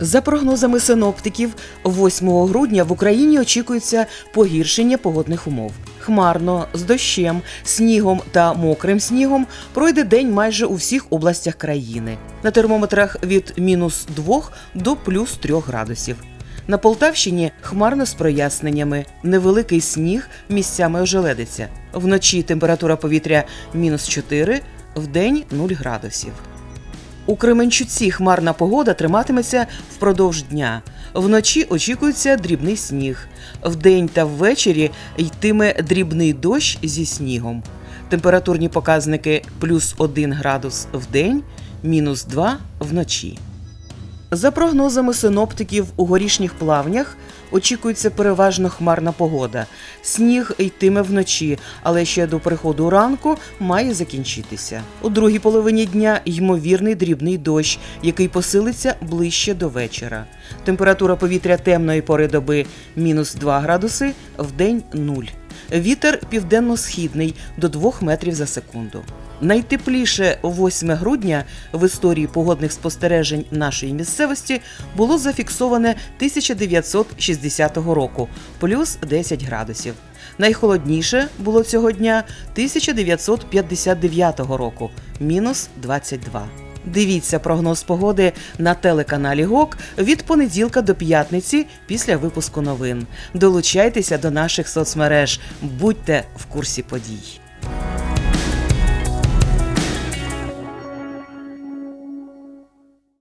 За прогнозами синоптиків, 8 грудня в Україні очікується погіршення погодних умов. Хмарно, з дощем, снігом та мокрим снігом пройде день майже у всіх областях країни. На термометрах від мінус 2 до плюс 3 градусів. На Полтавщині хмарно з проясненнями, невеликий сніг місцями ожеледиться. Вночі температура повітря мінус 4, вдень 0 градусів. У Кременчуці хмарна погода триматиметься впродовж дня. Вночі очікується дрібний сніг. Вдень та ввечері йтиме дрібний дощ зі снігом. Температурні показники плюс 1 градус вдень, мінус 2 вночі. За прогнозами синоптиків, у горішніх плавнях очікується переважно хмарна погода. Сніг йтиме вночі, але ще до приходу ранку має закінчитися. У другій половині дня ймовірний дрібний дощ, який посилиться ближче до вечора. Температура повітря темної пори доби мінус 2 градуси, вдень 0. Вітер південно-східний до 2 метрів за секунду. Найтепліше 8 грудня в історії погодних спостережень нашої місцевості було зафіксоване 1960 року, плюс 10 градусів. Найхолодніше було цього дня 1959 року, мінус 22. Дивіться прогноз погоди на телеканалі ГОК від понеділка до п'ятниці після випуску новин. Долучайтеся до наших соцмереж, будьте в курсі подій.